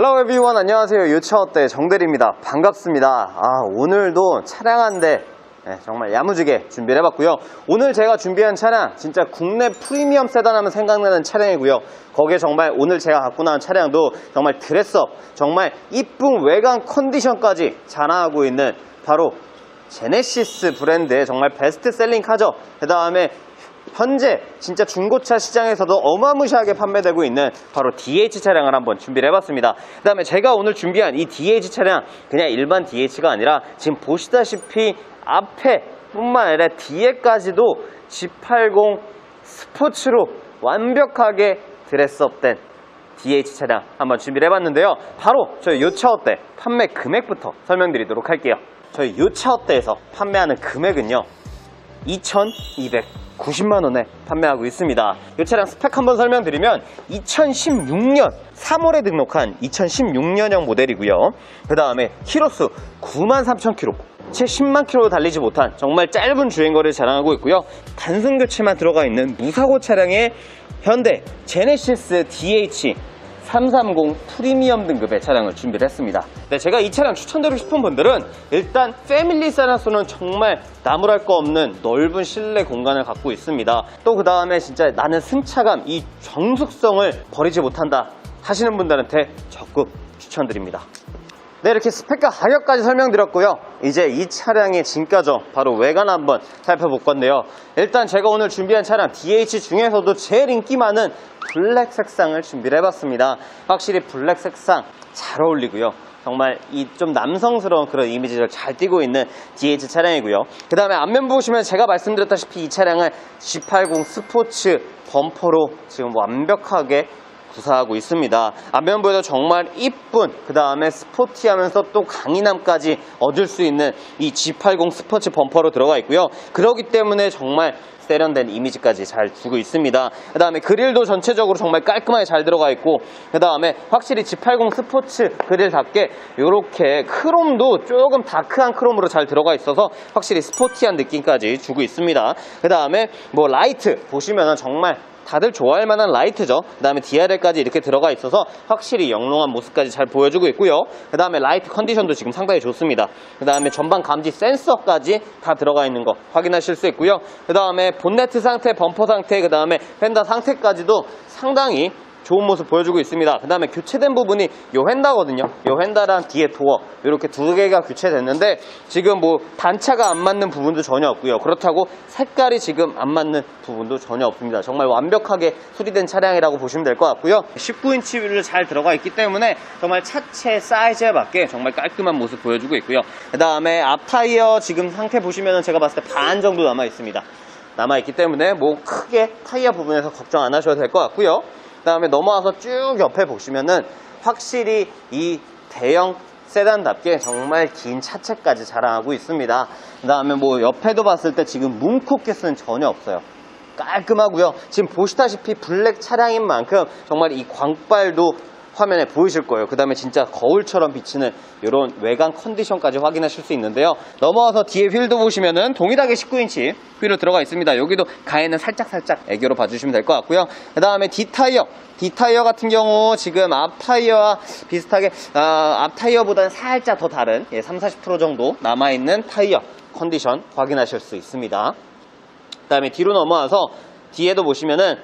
Hello everyone. 안녕하세요. 유차어때 정대리입니다. 반갑습니다. 아 오늘도 차량 한대 네, 정말 야무지게 준비를 해봤고요. 오늘 제가 준비한 차량 진짜 국내 프리미엄 세단 하면 생각나는 차량이고요. 거기에 정말 오늘 제가 갖고 나온 차량도 정말 드레스업 정말 이쁜 외관 컨디션까지 자랑하고 있는 바로 제네시스 브랜드의 정말 베스트셀링 카죠 그 다음에 현재 진짜 중고차 시장에서도 어마무시하게 판매되고 있는 바로 DH 차량을 한번 준비를 해봤습니다. 그 다음에 제가 오늘 준비한 이 DH 차량 그냥 일반 DH가 아니라 지금 보시다시피 앞에 뿐만 아니라 뒤에까지도 G80 스포츠로 완벽하게 드레스업된 DH 차량 한번 준비를 해봤는데요. 바로 저희 요차어때 판매 금액부터 설명드리도록 할게요. 저희 요차어때에서 판매하는 금액은요. 2,290만 원에 판매하고 있습니다. 이 차량 스펙 한번 설명드리면 2016년 3월에 등록한 2016년형 모델이고요. 그 다음에 키로수 93,000km. 채 10만 킬로 달리지 못한 정말 짧은 주행거리를 자랑하고 있고요. 단순 교체만 들어가 있는 무사고 차량의 현대 제네시스 DH 330 프리미엄 등급의 차량을 준비를 했습니다. 네, 제가 이 차량 추천드리고 싶은 분들은 일단 패밀리 세라소는 정말 나무랄 거 없는 넓은 실내 공간을 갖고 있습니다. 또 그 다음에 진짜 나는 승차감, 이 정숙성을 버리지 못한다 하시는 분들한테 적극 추천드립니다. 네, 이렇게 스펙과 가격까지 설명드렸고요. 이제 이 차량의 진가죠. 바로 외관 한번 살펴볼 건데요. 일단 제가 오늘 준비한 차량 DH 중에서도 제일 인기 많은 블랙 색상을 준비를 해봤습니다. 확실히 블랙 색상 잘 어울리고요. 정말 이 좀 남성스러운 그런 이미지를 잘 띄고 있는 DH 차량이고요. 그 다음에 앞면 보시면 제가 말씀드렸다시피 이 차량을 G80 스포츠 범퍼로 지금 완벽하게 구사하고 있습니다. 앞면부에도 정말 이쁜 그 다음에 스포티하면서 또 강인함까지 얻을 수 있는 이 G80 스포츠 범퍼로 들어가 있고요. 그렇기 때문에 정말 세련된 이미지까지 잘 주고 있습니다. 그 다음에 그릴도 전체적으로 정말 깔끔하게 잘 들어가 있고 그 다음에 확실히 G80 스포츠 그릴답게 이렇게 크롬도 조금 다크한 크롬으로 잘 들어가 있어서 확실히 스포티한 느낌까지 주고 있습니다. 그 다음에 뭐 라이트 보시면은 정말 다들 좋아할 만한 라이트죠. 그 다음에 DRL까지 이렇게 들어가 있어서 확실히 영롱한 모습까지 잘 보여주고 있고요. 그 다음에 라이트 컨디션도 지금 상당히 좋습니다. 그 다음에 전방 감지 센서까지 다 들어가 있는 거 확인하실 수 있고요. 그 다음에 본네트 상태, 범퍼 상태, 그 다음에 펜더 상태까지도 상당히 좋은 모습 보여주고 있습니다. 그 다음에 교체된 부분이 요 휀다거든요. 요 휀다랑 뒤에 도어 이렇게 두 개가 교체됐는데 지금 뭐 단차가 안 맞는 부분도 전혀 없고요. 그렇다고 색깔이 지금 안 맞는 부분도 전혀 없습니다. 정말 완벽하게 수리된 차량이라고 보시면 될 것 같고요. 19인치 휠을 잘 들어가 있기 때문에 정말 차체 사이즈에 맞게 정말 깔끔한 모습 보여주고 있고요. 그 다음에 앞 타이어 지금 상태 보시면 제가 봤을 때 반 정도 남아 있습니다. 남아있기 때문에 뭐 크게 타이어 부분에서 걱정 안 하셔도 될 것 같고요. 그 다음에 넘어와서 쭉 옆에 보시면은 확실히 이 대형 세단답게 정말 긴 차체까지 자랑하고 있습니다. 그 다음에 뭐 옆에도 봤을 때 지금 뭉코켓은 전혀 없어요. 깔끔하고요. 지금 보시다시피 블랙 차량인 만큼 정말 이 광발도 화면에 보이실 거예요. 그 다음에 진짜 거울처럼 비치는 이런 외관 컨디션까지 확인하실 수 있는데요. 넘어와서 뒤에 휠도 보시면은 동일하게 19인치 휠로 들어가 있습니다. 여기도 가에는 살짝살짝 애교로 봐주시면 될 것 같고요. 그 다음에 뒷타이어. 뒷타이어 같은 경우 지금 앞 타이어와 비슷하게 아, 앞 타이어보다는 살짝 더 다른 예, 3, 40% 정도 남아있는 타이어 컨디션 확인하실 수 있습니다. 그 다음에 뒤로 넘어와서 뒤에도 보시면은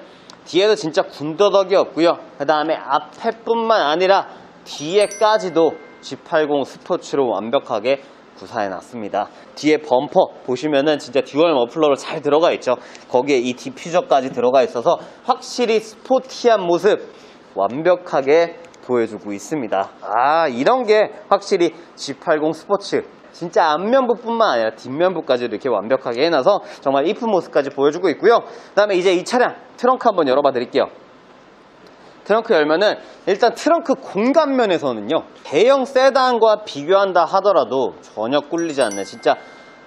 뒤에도 진짜 군더더기 없고요. 그 다음에 앞에뿐만 아니라 뒤에까지도 G80 스포츠로 완벽하게 구사해 놨습니다. 뒤에 범퍼 보시면은 진짜 듀얼 머플러로 잘 들어가 있죠. 거기에 이 디퓨저까지 들어가 있어서 확실히 스포티한 모습 완벽하게 보여주고 있습니다. 아, 이런 게 확실히 G80 스포츠 진짜 앞면부뿐만 아니라 뒷면부까지 이렇게 완벽하게 해놔서 정말 이쁜 모습까지 보여주고 있고요. 그 다음에 이제 이 차량 트렁크 한번 열어봐 드릴게요. 트렁크 열면은 일단 트렁크 공간면에서는요 대형 세단과 비교한다 하더라도 전혀 꿀리지 않는 진짜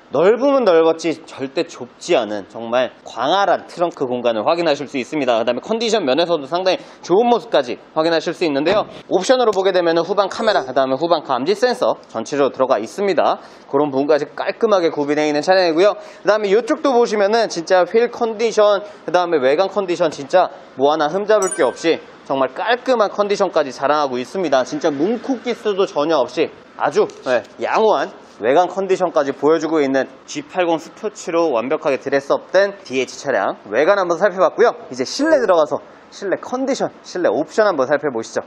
넓으면 넓었지 절대 좁지 않은 정말 광활한 트렁크 공간을 확인하실 수 있습니다. 그 다음에 컨디션 면에서도 상당히 좋은 모습까지 확인하실 수 있는데요. 옵션으로 보게 되면 후방 카메라, 그 다음에 후방 감지 센서 전체적으로 들어가 있습니다. 그런 부분까지 깔끔하게 구비되어 있는 차량이고요. 그 다음에 이쪽도 보시면은 진짜 휠 컨디션, 그 다음에 외관 컨디션 진짜 뭐 하나 흠잡을 게 없이 정말 깔끔한 컨디션까지 자랑하고 있습니다. 진짜 뭉콕기스도 전혀 없이 아주 네, 양호한 외관 컨디션까지 보여주고 있는 G80 스포츠로 완벽하게 드레스업된 DH 차량 외관 한번 살펴봤고요. 이제 실내 들어가서 실내 컨디션, 실내 옵션 한번 살펴보시죠.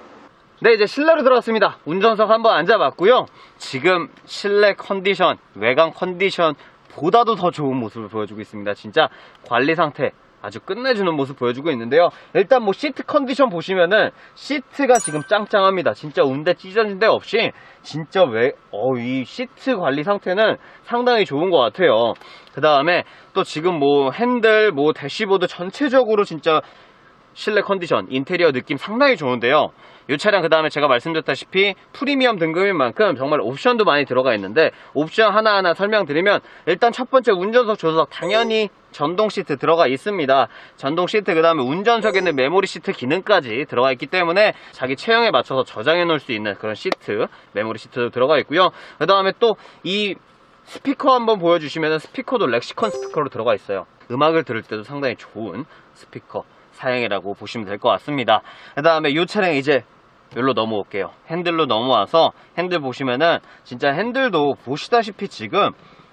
네, 이제 실내로 들어왔습니다. 운전석 한번 앉아봤고요. 지금 실내 컨디션, 외관 컨디션 보다도 더 좋은 모습을 보여주고 있습니다. 진짜 관리 상태 아주 끝내주는 모습 보여주고 있는데요. 일단 뭐 시트 컨디션 보시면은 시트가 지금 짱짱합니다. 진짜 운대 찢어진 데 없이 진짜 왜, 어, 이 시트 관리 상태는 상당히 좋은 것 같아요. 그 다음에 또 지금 뭐 핸들, 뭐 대시보드 전체적으로 진짜 실내 컨디션, 인테리어 느낌 상당히 좋은데요. 이 차량 그 다음에 제가 말씀드렸다시피 프리미엄 등급인 만큼 정말 옵션도 많이 들어가 있는데 옵션 하나하나 설명드리면 일단 첫 번째 운전석 조수석 당연히 전동 시트 들어가 있습니다. 전동 시트 그 다음에 운전석에는 메모리 시트 기능까지 들어가 있기 때문에 자기 체형에 맞춰서 저장해 놓을 수 있는 그런 시트, 메모리 시트도 들어가 있고요. 그 다음에 또 이 스피커 한번 보여주시면 스피커도 렉시컨 스피커로 들어가 있어요. 음악을 들을 때도 상당히 좋은 스피커 사양이라고 보시면 될 것 같습니다. 그 다음에 이 차량 이제 여기로 넘어올게요. 핸들로 넘어와서 핸들 보시면은 진짜 핸들도 보시다시피 지금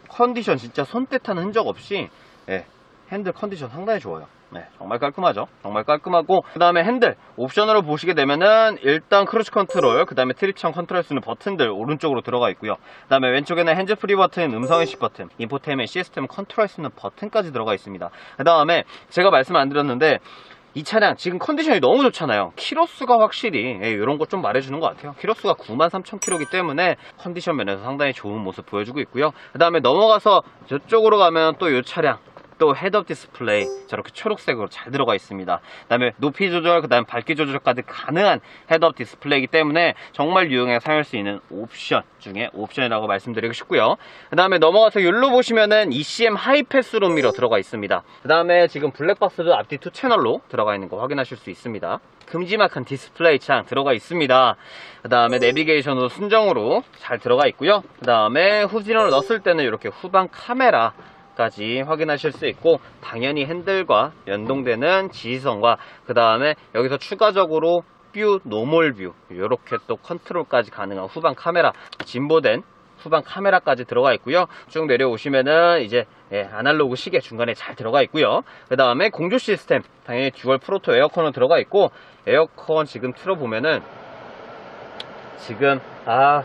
컨디션 진짜 손때탄 흔적 없이 예, 핸들 컨디션 상당히 좋아요. 네, 정말 깔끔하죠? 정말 깔끔하고 그 다음에 핸들 옵션으로 보시게 되면은 일단 크루즈 컨트롤 그 다음에 트립창 컨트롤 수 있는 버튼들 오른쪽으로 들어가 있고요 그 다음에 왼쪽에는 핸즈 프리 버튼, 음성 인식 버튼, 인포테인먼트 시스템 컨트롤 수 있는 버튼까지 들어가 있습니다 그 다음에 제가 말씀 안 드렸는데 이 차량 지금 컨디션이 너무 좋잖아요. 키로수가 확실히 예, 이런 것 좀 말해주는 것 같아요. 키로수가 93,000km이기 때문에 컨디션 면에서 상당히 좋은 모습 보여주고 있고요. 그 다음에 넘어가서 저쪽으로 가면 또 이 차량 또 헤드업 디스플레이 저렇게 초록색으로 잘 들어가 있습니다. 그 다음에 높이 조절, 그 다음에 밝기 조절까지 가능한 헤드업 디스플레이이기 때문에 정말 유용하게 사용할 수 있는 옵션 중에 옵션이라고 말씀드리고 싶고요. 그 다음에 넘어가서 여기로 보시면은 ECM 하이패스룸 미러 들어가 있습니다. 그 다음에 지금 블랙박스도 앞뒤 투 채널로 들어가 있는 거 확인하실 수 있습니다. 큼지막한 디스플레이 창 들어가 있습니다. 그 다음에 내비게이션도 순정으로 잘 들어가 있고요. 그 다음에 후진으로 넣었을 때는 이렇게 후방 카메라 까지 확인하실 수 있고 당연히 핸들과 연동되는 지시선과 그 다음에 여기서 추가적으로 뷰, 노멀 뷰 이렇게 또 컨트롤까지 가능한 후방 카메라 진보된 후방 카메라까지 들어가 있고요. 쭉 내려오시면은 이제 예, 아날로그 시계 중간에 잘 들어가 있고요. 그 다음에 공조 시스템 당연히 듀얼 프로토 에어컨은 들어가 있고 에어컨 지금 틀어보면은 지금 아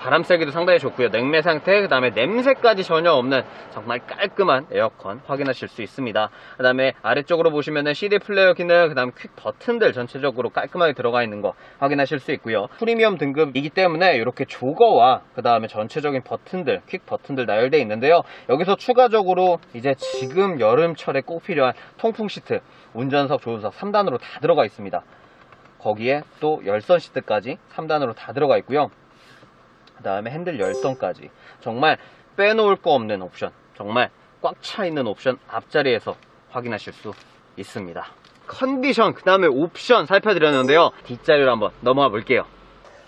바람 쐬기도 상당히 좋고요. 냉매 상태, 그 다음에 냄새까지 전혀 없는 정말 깔끔한 에어컨 확인하실 수 있습니다. 그 다음에 아래쪽으로 보시면은 CD 플레이어 기능, 그 다음에 퀵 버튼들 전체적으로 깔끔하게 들어가 있는 거 확인하실 수 있고요. 프리미엄 등급이기 때문에 이렇게 조거와 그 다음에 전체적인 버튼들, 퀵 버튼들 나열되어 있는데요. 여기서 추가적으로 이제 지금 여름철에 꼭 필요한 통풍 시트, 운전석, 조수석 3단으로 다 들어가 있습니다. 거기에 또 열선 시트까지 3단으로 다 들어가 있고요. 그 다음에 핸들 열선까지. 정말 빼놓을 거 없는 옵션. 정말 꽉 차 있는 옵션 앞자리에서 확인하실 수 있습니다. 컨디션 그 다음에 옵션 살펴드렸는데요. 뒷자리로 한번 넘어가 볼게요.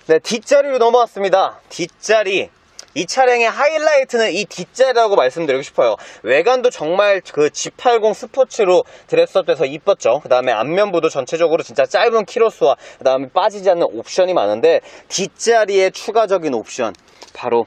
네 뒷자리로 넘어왔습니다. 뒷자리 이 차량의 하이라이트는 이 뒷자리라고 말씀드리고 싶어요. 외관도 정말 그 G80 스포츠로 드레스업 돼서 이뻤죠. 그 다음에 앞면부도 전체적으로 진짜 짧은 키로수와 그 다음에 빠지지 않는 옵션이 많은데 뒷자리에 추가적인 옵션 바로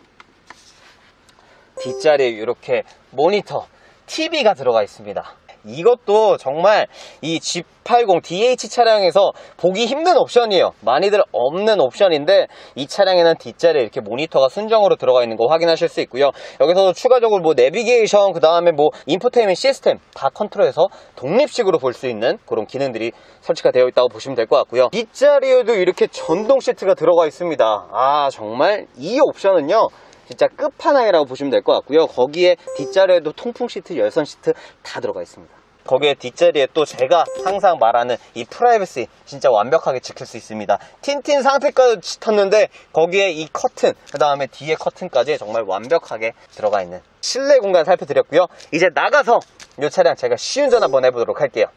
뒷자리에 이렇게 모니터 TV가 들어가 있습니다. 이것도 정말 이 G80 DH 차량에서 보기 힘든 옵션이에요. 많이들 없는 옵션인데 이 차량에는 뒷자리에 이렇게 모니터가 순정으로 들어가 있는 거 확인하실 수 있고요. 여기서도 추가적으로 뭐 내비게이션 그 다음에 뭐 인포테인먼트 시스템 다 컨트롤해서 독립식으로 볼 수 있는 그런 기능들이 설치가 되어 있다고 보시면 될 것 같고요. 뒷자리에도 이렇게 전동 시트가 들어가 있습니다. 아 정말 이 옵션은요. 진짜 끝판왕이라고 보시면 될 것 같고요. 거기에 뒷자리에도 통풍 시트, 열선 시트 다 들어가 있습니다. 거기에 뒷자리에 또 제가 항상 말하는 이 프라이버시 진짜 완벽하게 지킬 수 있습니다. 틴틴 상태까지 짙었는데 거기에 이 커튼, 그 다음에 뒤에 커튼까지 정말 완벽하게 들어가 있는 실내 공간 살펴드렸고요. 이제 나가서 이 차량 제가 시운전 한번 해보도록 할게요.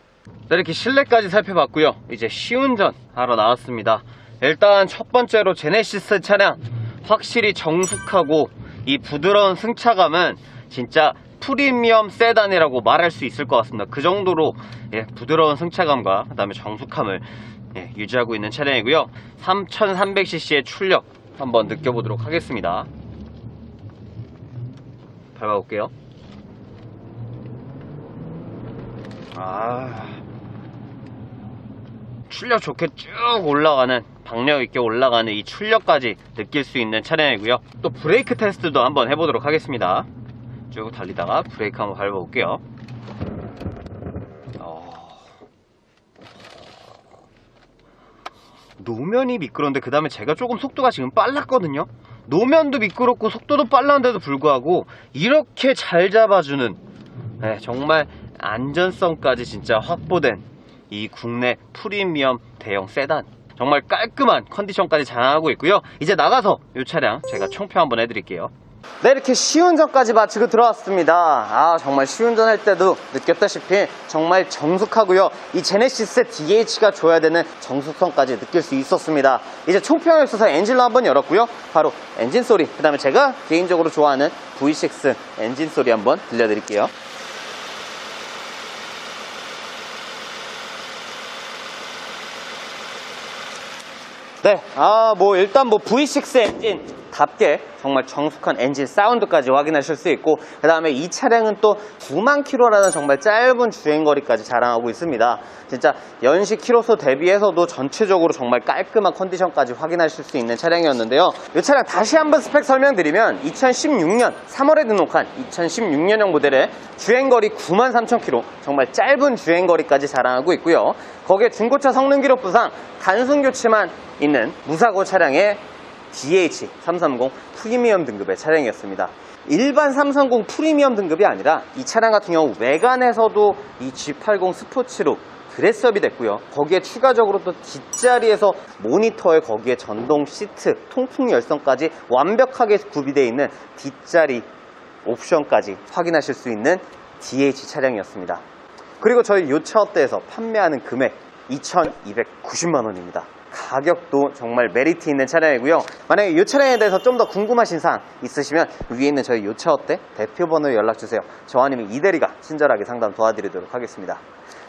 네, 이렇게 실내까지 살펴봤고요. 이제 시운전 하러 나왔습니다. 일단 첫 번째로 제네시스 차량 확실히 정숙하고 이 부드러운 승차감은 진짜 프리미엄 세단이라고 말할 수 있을 것 같습니다. 그 정도로 예, 부드러운 승차감과 그다음에 정숙함을 예, 유지하고 있는 차량이고요. 3300cc의 출력 한번 느껴보도록 하겠습니다. 밟아볼게요. 아, 출력 좋게 쭉 올라가는 박력 있게 올라가는 이 출력까지 느낄 수 있는 차량이고요. 또 브레이크 테스트도 한번 해보도록 하겠습니다. 쭉 달리다가 브레이크 한번 밟아볼게요. 어, 노면이 미끄러운데 그 다음에 제가 조금 속도가 지금 빨랐거든요. 노면도 미끄럽고 속도도 빨랐는데도 불구하고 이렇게 잘 잡아주는 네, 정말 안전성까지 진짜 확보된 이 국내 프리미엄 대형 세단. 정말 깔끔한 컨디션까지 자랑하고 있고요. 이제 나가서 이 차량 제가 총평 한번 해드릴게요. 네 이렇게 시운전까지 마치고 들어왔습니다. 아 정말 시운전 할 때도 느꼈다시피 정말 정숙하고요. 이 제네시스의 DH가 줘야 되는 정숙성까지 느낄 수 있었습니다. 이제 총평에 있어서 엔진로 한번 열었고요. 바로 엔진 소리 그 다음에 제가 개인적으로 좋아하는 V6 엔진 소리 한번 들려드릴게요 네, 아, 뭐, 일단 뭐, V6 엔진. 답게 정말 정숙한 엔진 사운드까지 확인하실 수 있고 그 다음에 이 차량은 또 9만 킬로라는 정말 짧은 주행거리까지 자랑하고 있습니다. 진짜 연식 키로수 대비해서도 전체적으로 정말 깔끔한 컨디션까지 확인하실 수 있는 차량이었는데요. 이 차량 다시 한번 스펙 설명드리면 2016년 3월에 등록한 2016년형 모델의 주행거리 9만 3천 킬로 정말 짧은 주행거리까지 자랑하고 있고요. 거기에 중고차 성능 기록 부상 단순 교체만 있는 무사고 차량의 DH330 프리미엄 등급의 차량이었습니다. 일반 330 프리미엄 등급이 아니라 이 차량 같은 경우 외관에서도 이 G80 스포츠로 드레스업이 됐고요. 거기에 추가적으로 또 뒷자리에서 모니터에 거기에 전동 시트, 통풍 열선까지 완벽하게 구비되어 있는 뒷자리 옵션까지 확인하실 수 있는 DH 차량이었습니다. 그리고 저희 요차업대에서 판매하는 금액 2,290만 원입니다. 가격도 정말 메리트 있는 차량이고요. 만약에 이 차량에 대해서 좀 더 궁금하신 사항 있으시면 위에 있는 저희 요차업대 대표 번호에 연락 주세요. 저 아니면 이대리가 친절하게 상담 도와드리도록 하겠습니다.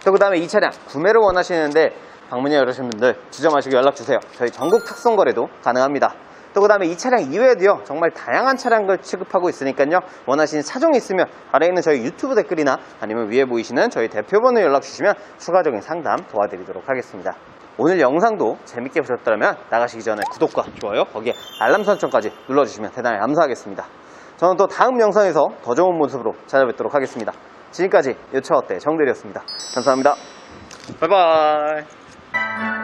또그 다음에 이 차량 구매를 원하시는데 방문이 어려우신 분들 주저마시고 연락 주세요. 저희 전국 특송 거래도 가능합니다. 또그 다음에 이 차량 이외에도요 정말 다양한 차량을 취급하고 있으니까요 원하시는 차종이 있으면 아래에 있는 저희 유튜브 댓글이나 아니면 위에 보이시는 저희 대표번호 연락 주시면 추가적인 상담 도와드리도록 하겠습니다 오늘 영상도 재밌게 보셨다면 나가시기 전에 구독과 좋아요 거기에 알람 설정까지 눌러주시면 대단히 감사하겠습니다. 저는 또 다음 영상에서 더 좋은 모습으로 찾아뵙도록 하겠습니다. 지금까지 요차 어때 정대리였습니다. 감사합니다. 바이바이